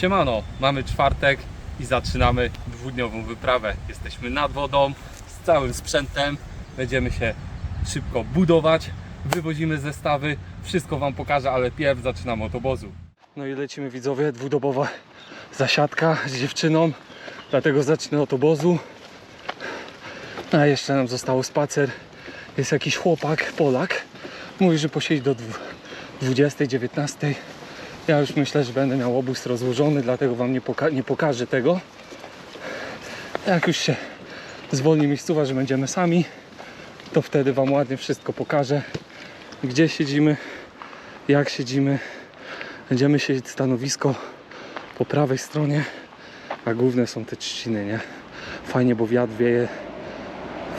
Siemano, mamy czwartek i zaczynamy dwudniową wyprawę. Jesteśmy nad wodą z całym sprzętem. Będziemy się szybko budować. Wywozimy zestawy. Wszystko Wam pokażę, ale pierw zaczynamy od obozu. No i lecimy widzowie, dwudobowa zasiadka z dziewczyną. Dlatego zacznę od obozu. A jeszcze nam zostało spacer. Jest jakiś chłopak, Polak. Mówi, że posiedzi do dwu- 20, 19. Ja już myślę, że będę miał obóz rozłożony, dlatego Wam nie, poka- nie pokażę tego. Jak już się zwolni miejscowa, że będziemy sami, to wtedy Wam ładnie wszystko pokażę. Gdzie siedzimy, jak siedzimy. Będziemy siedzieć stanowisko po prawej stronie, a główne są te trzciny, nie? Fajnie, bo wiatr wieje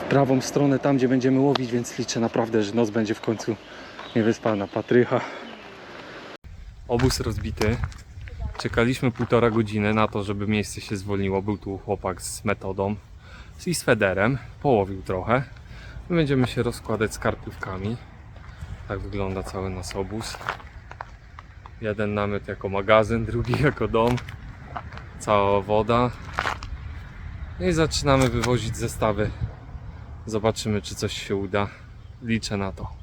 w prawą stronę, tam gdzie będziemy łowić, więc liczę naprawdę, że noc będzie w końcu niewyspana. Patrycha. Obóz rozbity. Czekaliśmy półtora godziny na to, żeby miejsce się zwolniło. Był tu chłopak z metodą i z federem. Połowił trochę. My będziemy się rozkładać skarpówkami. Tak wygląda cały nasz obóz. Jeden namiot jako magazyn, drugi jako dom. Cała woda. No i zaczynamy wywozić zestawy. Zobaczymy, czy coś się uda. Liczę na to.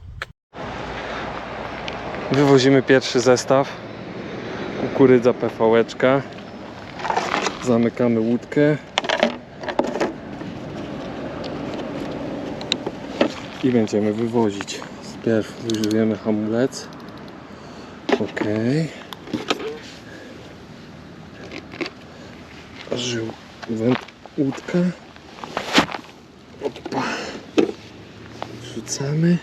Wywozimy pierwszy zestaw. Kukurydza PVeczka. Zamykamy łódkę. I będziemy wywozić. Pierw wyżujemy hamulec. Ok. Żył łódka. Opa. Wrzucamy.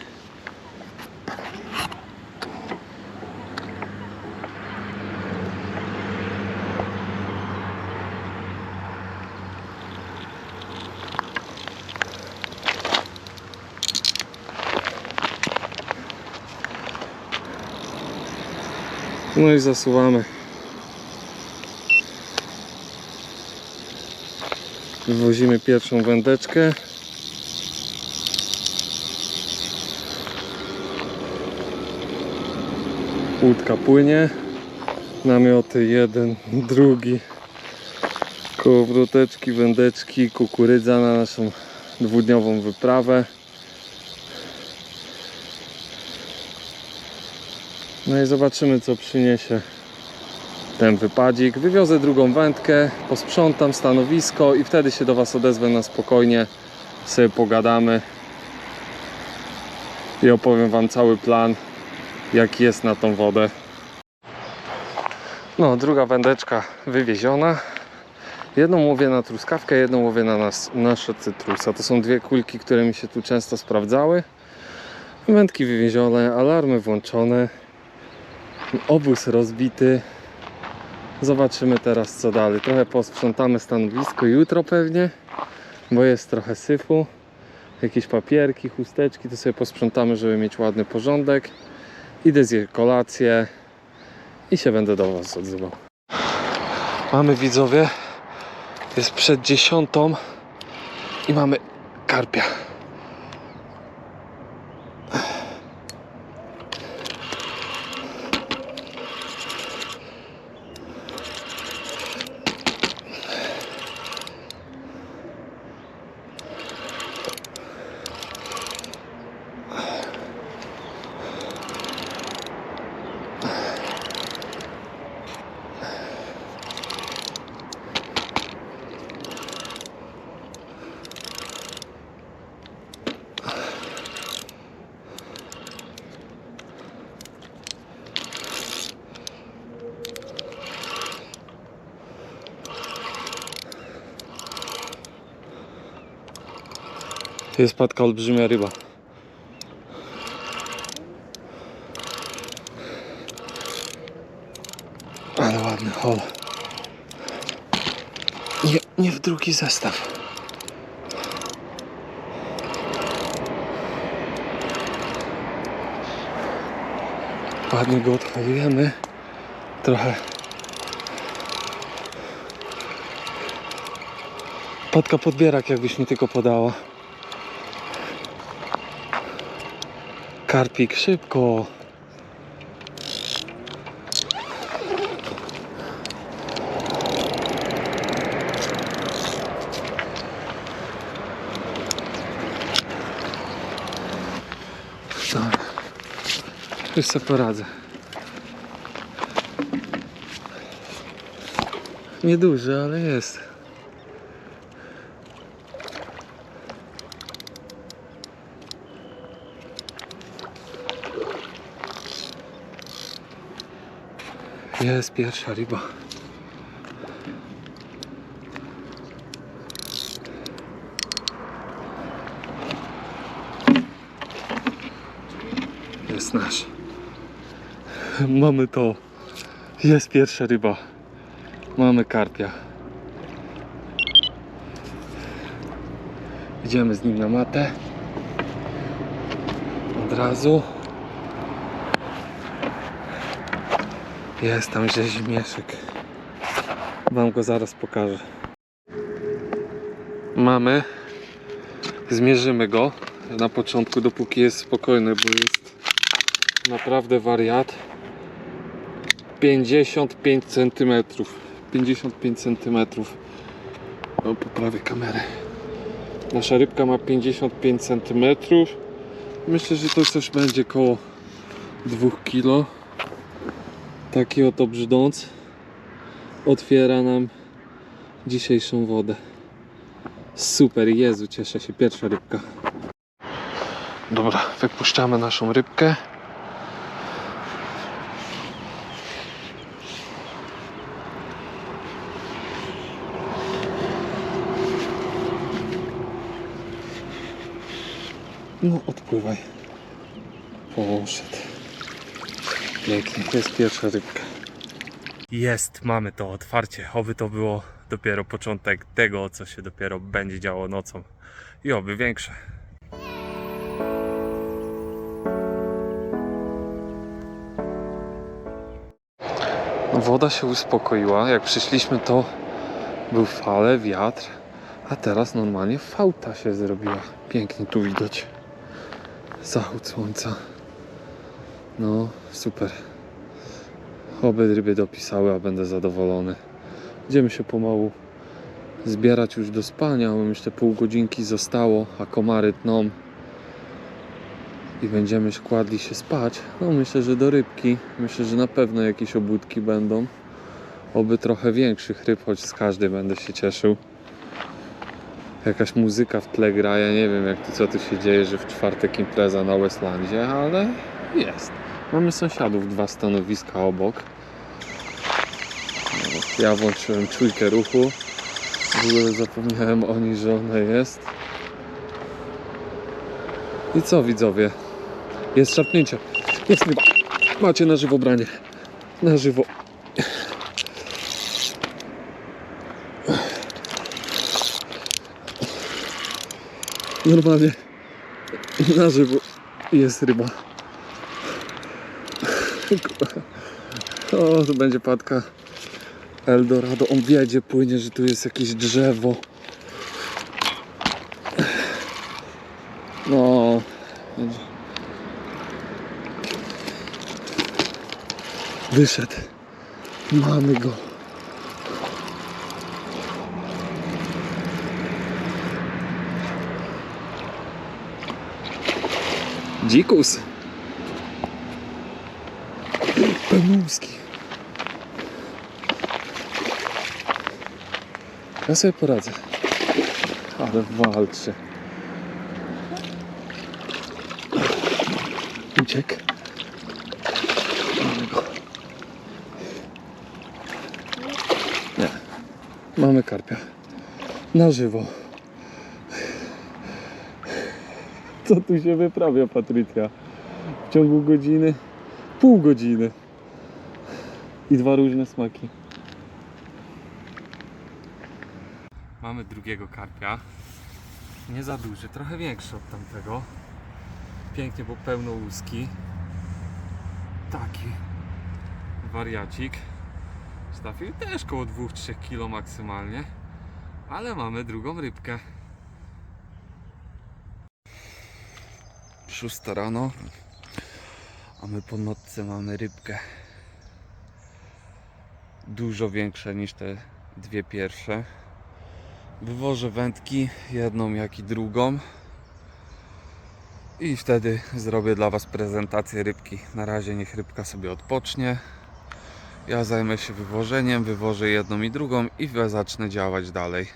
No i zasuwamy. Wywozimy pierwszą wędeczkę. Łódka płynie. Namioty jeden, drugi. Kołowroteczki, wędeczki, kukurydza na naszą dwudniową wyprawę. No i zobaczymy co przyniesie ten wypadzik. Wywiozę drugą wędkę, posprzątam stanowisko i wtedy się do Was odezwę na spokojnie. Sobie pogadamy i opowiem Wam cały plan, jaki jest na tą wodę. No, druga wędeczka wywieziona. Jedną łowię na truskawkę, jedną łowię na nas, nasze cytrusa. To są dwie kulki, które mi się tu często sprawdzały. Wędki wywiezione, alarmy włączone. Obóz rozbity. Zobaczymy teraz co dalej. Trochę posprzątamy stanowisko jutro pewnie, bo jest trochę syfu. Jakieś papierki, chusteczki, to sobie posprzątamy, żeby mieć ładny porządek. Idę zjeść kolację i się będę do Was odzywał. Mamy widzowie, jest przed dziesiątą i mamy karpia. Jest spadka olbrzymia ryba. Ale ładny hol. Nie, nie w drugi zestaw. Ładnie go odholujemy. Trochę Patka podbierak jakbyś mi tylko podała. Karpik, szybko! Tak. Już sobie poradzę. Nieduży, ale jest. Jest pierwsza ryba. Jest nasz. Mamy to. Jest pierwsza ryba. Mamy karpia. Idziemy z nim na matę. Od razu. Jest tam rzeźmieszek. Wam go zaraz pokażę. Mamy. Zmierzymy go. Na początku, dopóki jest spokojny, bo jest naprawdę wariat. 55 cm. 55 cm. O, poprawię kamerę. Nasza rybka ma 55 cm. Myślę, że to coś będzie koło 2 kg. Taki oto brzdąc otwiera nam dzisiejszą wodę. Super, Jezu, cieszę się. Pierwsza rybka. Dobra, wypuszczamy naszą rybkę. No, odpływaj. Poszedł. Pięknie, jest pierwsza rybka. Jest, mamy to otwarcie. Oby to było dopiero początek tego, co się dopiero będzie działo nocą. I oby większe. Woda się uspokoiła. Jak przyszliśmy, to był fale, wiatr, a teraz normalnie fałta się zrobiła. Pięknie tu widać zachód słońca. No, super. Oby ryby dopisały, a będę zadowolony. Będziemy się pomału zbierać już do spania, bo myślę pół godzinki zostało, a komary tną. I będziemy kładli się spać. No myślę, że do rybki. Myślę, że na pewno jakieś obłudki będą. Oby trochę większych ryb, choć z każdej będę się cieszył. Jakaś muzyka w tle gra, ja nie wiem jak to, co tu się dzieje, że w czwartek impreza na Westlandzie, ale jest. Mamy sąsiadów, dwa stanowiska obok. Ja włączyłem czujkę ruchu. W ogóle zapomniałem o niej, że ona jest. I co widzowie? Jest szarpnięcie. Jest ryba. Macie na żywo branie. Na żywo. Normalnie na żywo jest ryba. O, tu będzie patka Eldorado. On wiedzie, płynie, że tu jest jakieś drzewo. No. Wyszedł. Mamy go. Dzikus. Penuski. Ja sobie poradzę. Ale walczę. Go. Nie. Mamy karpia. Na żywo. Co tu się wyprawia, Patrycja? W ciągu godziny, pół godziny. I dwa różne smaki. Mamy drugiego karpia. Nie za duży, trochę większy od tamtego. Pięknie, bo pełno łuski. Taki wariacik. Trafił też koło 2-3 kg maksymalnie. Ale mamy drugą rybkę. Szósta rano. A my po nocce mamy rybkę. Dużo większe niż te dwie pierwsze. Wywożę wędki, jedną jak i drugą. I wtedy zrobię dla Was prezentację rybki. Na razie niech rybka sobie odpocznie. Ja zajmę się wywożeniem, wywożę jedną i drugą i zacznę działać dalej.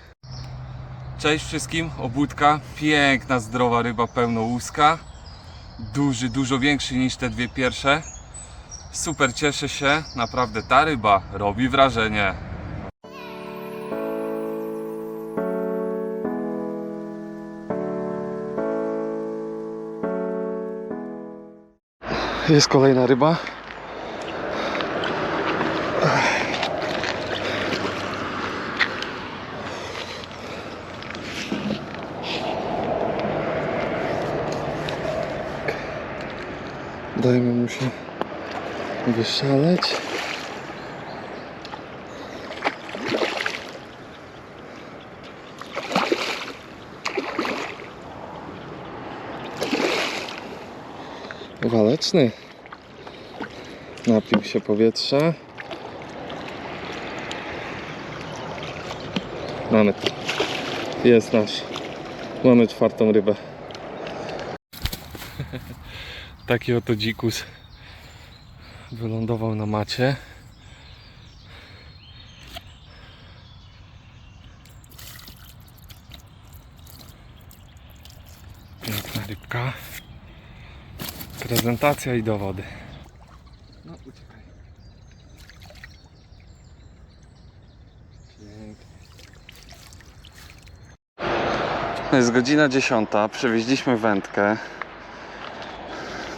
Cześć wszystkim, obudka. Piękna, zdrowa ryba pełnołuska. Duży, dużo większy niż te dwie pierwsze. Super cieszę się, naprawdę ta ryba robi wrażenie. Jest kolejna ryba. Dajmy mu się wyszaleć. Waleczny. Napił się powietrza. Mamy. Jest nasz. Mamy czwartą rybę. Taki oto dzikus wylądował na macie. Piękna rybka. Prezentacja i dowody. No, uciekaj. Pięknie. Jest godzina 10. Przewieźliśmy wędkę.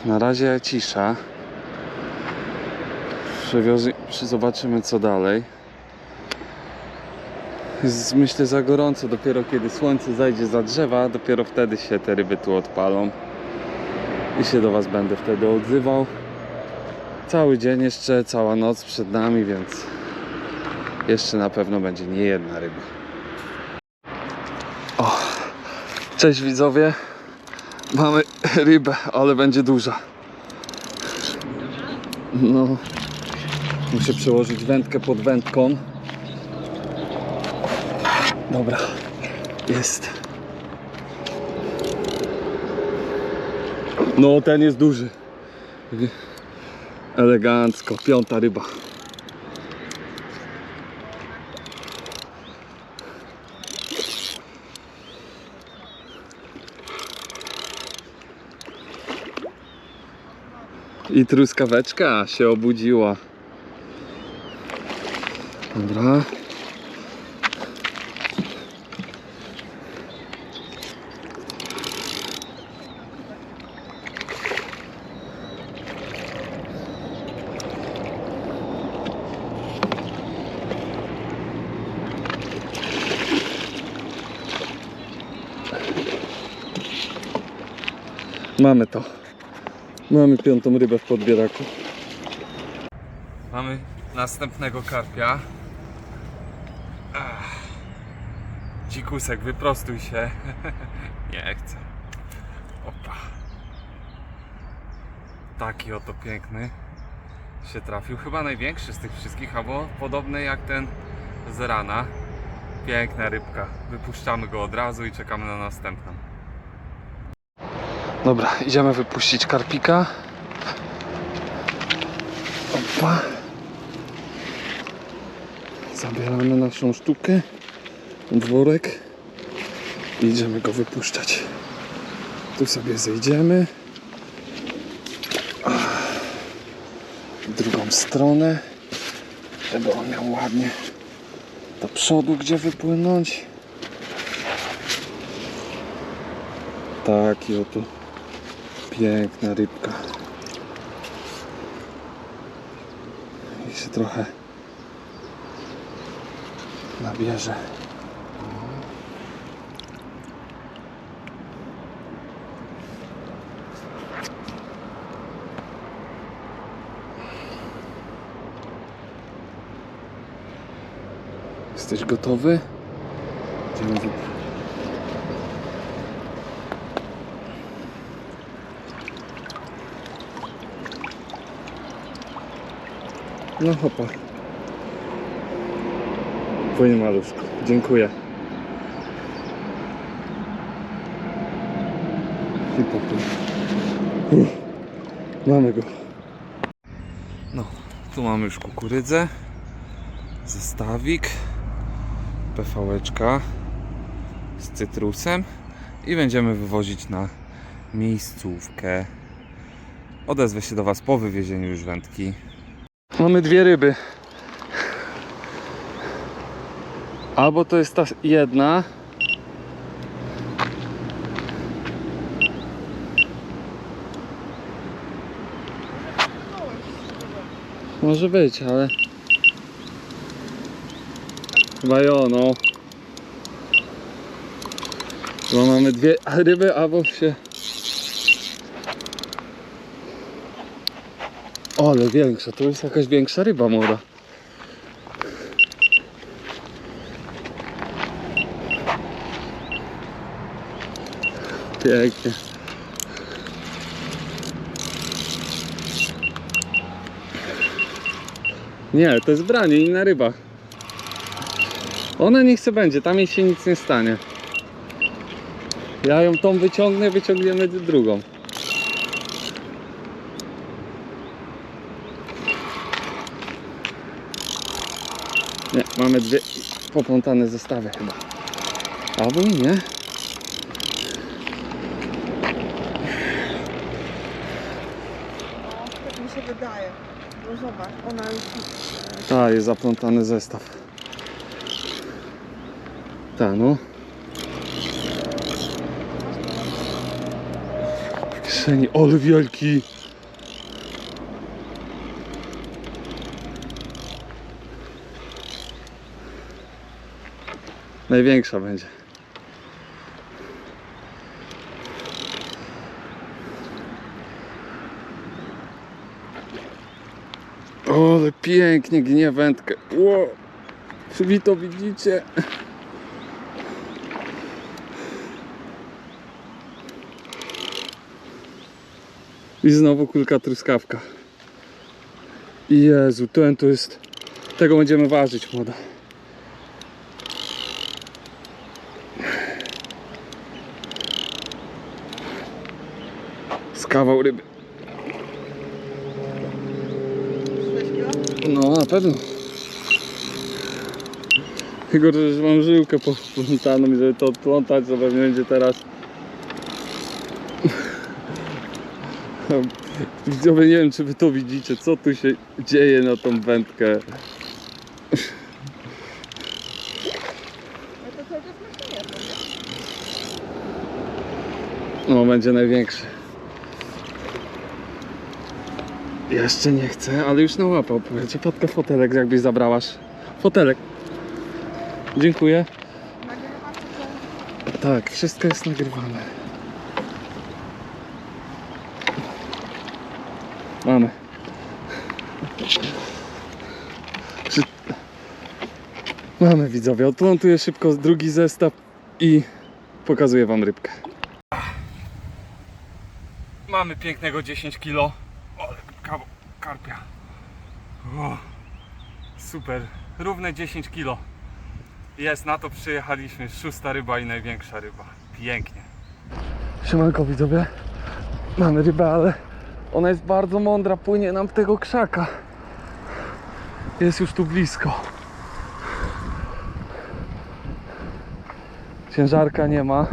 Na razie cisza. Przewiozi... przy- Zobaczymy co dalej. Jest myślę za gorąco. Dopiero kiedy słońce zajdzie za drzewa, dopiero wtedy się te ryby tu odpalą. I się do Was będę wtedy odzywał. Cały dzień jeszcze, cała noc przed nami, więc jeszcze na pewno będzie nie jedna ryba. O, cześć widzowie. Mamy rybę, ale będzie duża. No, muszę przełożyć wędkę pod wędką. Dobra, jest. No, ten jest duży. Elegancko, piąta ryba. I truskaweczka się obudziła. Dobra. Mamy to. Mamy piątą rybę w podbieraku. Mamy następnego karpia. Dzikusek, wyprostuj się. Nie chcę. Opa. Taki oto piękny się trafił. Chyba największy z tych wszystkich, albo podobny jak ten z rana. Piękna rybka. Wypuszczamy go od razu i czekamy na następną. Dobra, idziemy wypuścić karpika. Opa. Zabieramy naszą sztukę, worek i idziemy go wypuszczać. Tu sobie zejdziemy. W drugą stronę, żeby on miał ładnie do przodu gdzie wypłynąć. Taki oto piękna rybka. I się trochę nabierze. Jesteś gotowy? Idziemy wyp- No hopa. Płynie maluszku. Dziękuję. I. Uff, mamy go. No, tu mamy już kukurydzę, zestawik, PVeczka z cytrusem i będziemy wywozić na miejscówkę. Odezwę się do Was po wywiezieniu już wędki. Mamy dwie ryby. Albo to jest ta jedna. Może być, ale. Chyba jo, no. Chyba mamy dwie ryby, albo się. O, ale większa, to jest jakaś większa ryba młoda. Pięknie. Nie, to jest branie, inna ryba. Ona niech se będzie, tam jej się nic nie stanie. Ja ją tą wyciągnę, wyciągniemy drugą. Nie, mamy dwie poplątane zestawy chyba. Albo i nie. Tak mi się wydaje. No zobacz, ona już... A, jest zaplątany zestaw. Ta, no. W kieszeni, ole wielki. Największa będzie. O, ale pięknie gnie wędkę. Ło, czy wy to widzicie? I znowu kulka truskawka. Jezu, ten to jest... Tego będziemy ważyć, młoda. Z kawał ryby. 6 kilo? No, na pewno. Tylko, że mam żyłkę poplątaną i żeby to odplątać, to pewnie będzie teraz... Widzowie, nie wiem, czy wy to widzicie, co tu się dzieje na tą wędkę. No, będzie największy. Jeszcze nie chcę, ale już nałapał. Powiedzcie, Patka, fotelek jakbyś zabrałaś. Fotelek. Dziękuję. Tak, wszystko jest nagrywane. Mamy. Czy... Mamy widzowie, odplątuję szybko drugi zestaw i pokazuję wam rybkę. Mamy pięknego 10 kg. Kawał karpia. O, super, równe 10 kg. Jest, na to przyjechaliśmy. Szósta ryba i największa ryba. Pięknie. Siemanko widzowie. Mamy rybę, ale ona jest bardzo mądra. Płynie nam w tego krzaka. Jest już tu blisko. Ciężarka nie ma.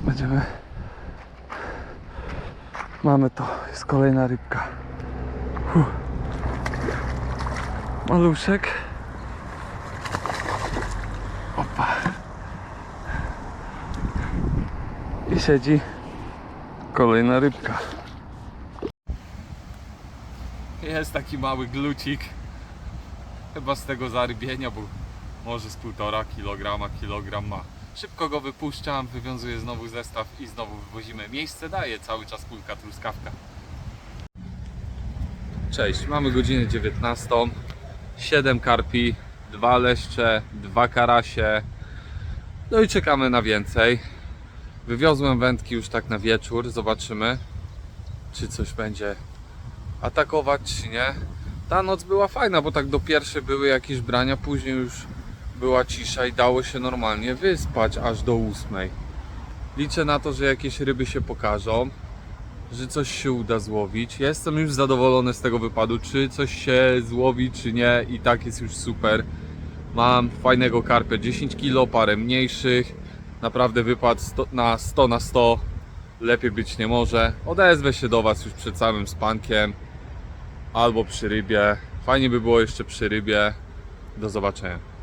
Będziemy... Mamy to. Jest kolejna rybka. Maluszek. Opa. I siedzi kolejna rybka. Jest taki mały glucik. Chyba z tego zarybienia, bo może z półtora kilograma, kilogram ma. Szybko go wypuszczam, wywiązuję znowu zestaw i znowu wywozimy. Miejsce daje cały czas kulka truskawka. Cześć, mamy godzinę 19. 7 karpi, dwa leszcze, dwa karasie. No i czekamy na więcej. Wywiozłem wędki już tak na wieczór. Zobaczymy, czy coś będzie atakować, czy nie. Ta noc była fajna, bo tak do pierwszej były jakieś brania, później już była cisza i dało się normalnie wyspać aż do ósmej. Liczę na to, że jakieś ryby się pokażą, że coś się uda złowić. Ja jestem już zadowolony z tego wypadu, czy coś się złowi, czy nie i tak jest już super. Mam fajnego karpia, 10 kg, parę mniejszych. Naprawdę wypad 100 na 100 na 100. Lepiej być nie może. Odezwę się do Was już przed samym spankiem. Albo przy rybie. Fajnie by było jeszcze przy rybie. Do zobaczenia.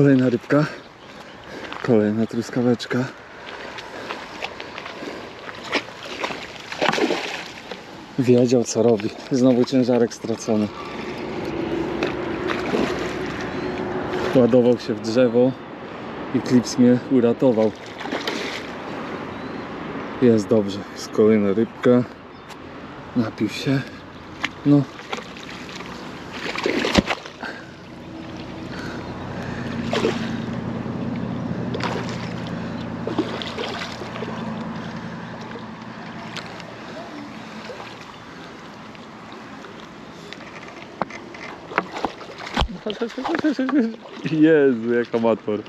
Kolejna rybka, kolejna truskaweczka. Wiedział co robi. Znowu ciężarek stracony. Ładował się w drzewo i klips mnie uratował. Jest dobrze. Jest kolejna rybka. Napił się. No, Jezu, jak amator.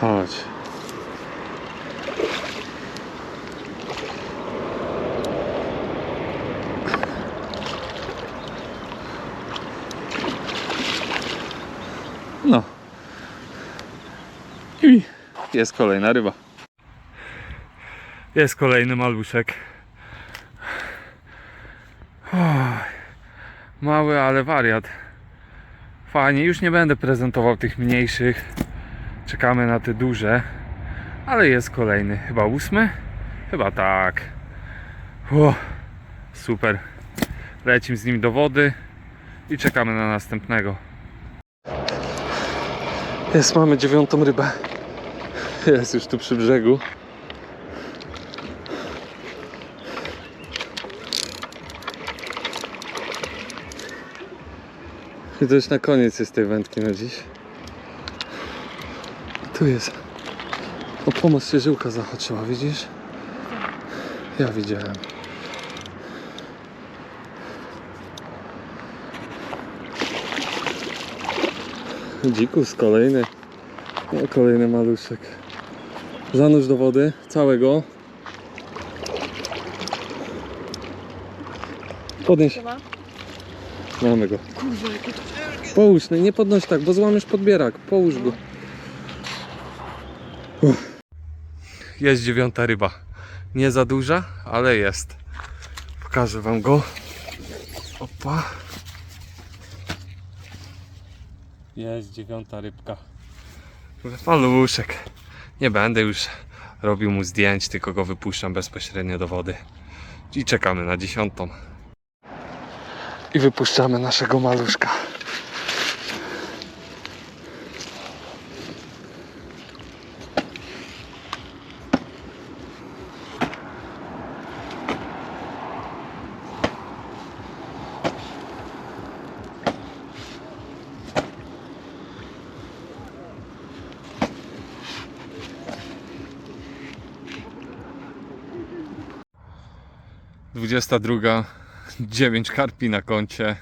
Chodź. No. I jest kolejna ryba. Jest kolejny maluszek. Mały, ale wariat. Fajnie, już nie będę prezentował tych mniejszych. Czekamy na te duże. Ale jest kolejny. Chyba ósmy? Chyba tak. O, super. Lecimy z nim do wody i czekamy na następnego. Jest, mamy dziewiątą rybę. Jest już tu przy brzegu. I to już na koniec jest tej wędki na dziś. Tu jest. O pomoc się żyłka zahaczyła, widzisz? Ja widziałem. Dzikus kolejny. No, kolejny maluszek. Zanurz do wody całego. Podnieś. Mamy go. Połóż, no nie podnoś tak, bo złamiesz podbierak. Połóż go. Jest dziewiąta ryba. Nie za duża, ale jest. Pokażę wam go. Opa. Jest dziewiąta rybka. Maluszek. Nie będę już robił mu zdjęć, tylko go wypuszczam bezpośrednio do wody. I czekamy na dziesiątą. I wypuszczamy naszego maluszka. Dwudziesta druga, 9 karpi na koncie.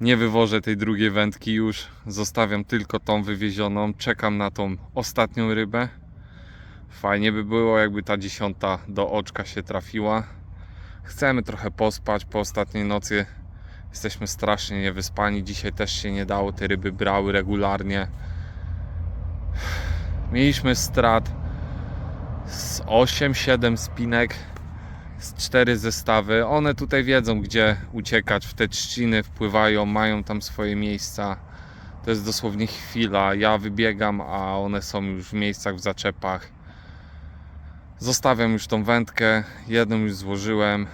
Nie wywożę tej drugiej wędki już. Zostawiam tylko tą wywiezioną. Czekam na tą ostatnią rybę. Fajnie by było, jakby ta dziesiąta do oczka się trafiła. Chcemy trochę pospać po ostatniej nocy. Jesteśmy strasznie niewyspani. Dzisiaj też się nie dało. Te ryby brały regularnie. Mieliśmy strat z 8-7 spinek z cztery zestawy. One tutaj wiedzą, gdzie uciekać. W te trzciny wpływają, mają tam swoje miejsca. To jest dosłownie chwila. Ja wybiegam, a one są już w miejscach, w zaczepach. Zostawiam już tą wędkę. Jedną już złożyłem.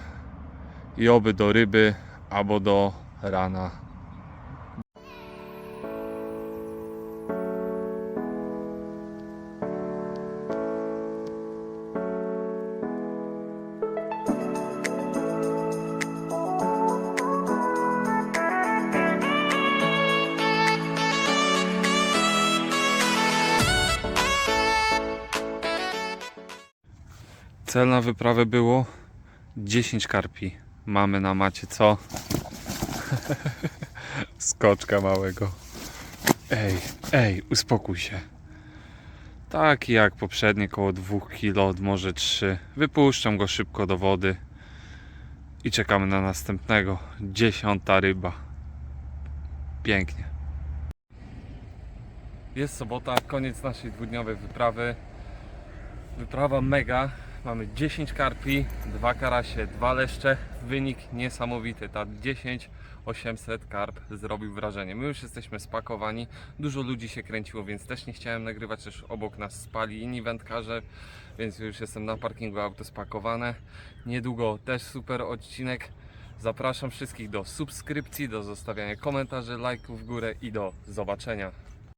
I oby do ryby, albo do rana. Cel na wyprawę było 10 karpi. Mamy na macie co? Skoczka małego. Ej, ej, uspokój się. Taki jak poprzednie, koło 2 kg, może 3. Wypuszczam go szybko do wody i czekamy na następnego. Dziesiąta ryba. Pięknie. Jest sobota, koniec naszej dwudniowej wyprawy. Wyprawa mega. Mamy 10 karpi, 2 karasie, 2 leszcze. Wynik niesamowity. Ta 10 800 karp zrobił wrażenie. My już jesteśmy spakowani. Dużo ludzi się kręciło, więc też nie chciałem nagrywać. Też obok nas spali inni wędkarze, więc już jestem na parkingu auto spakowane. Niedługo też super odcinek. Zapraszam wszystkich do subskrypcji, do zostawiania komentarzy, lajków w górę i do zobaczenia.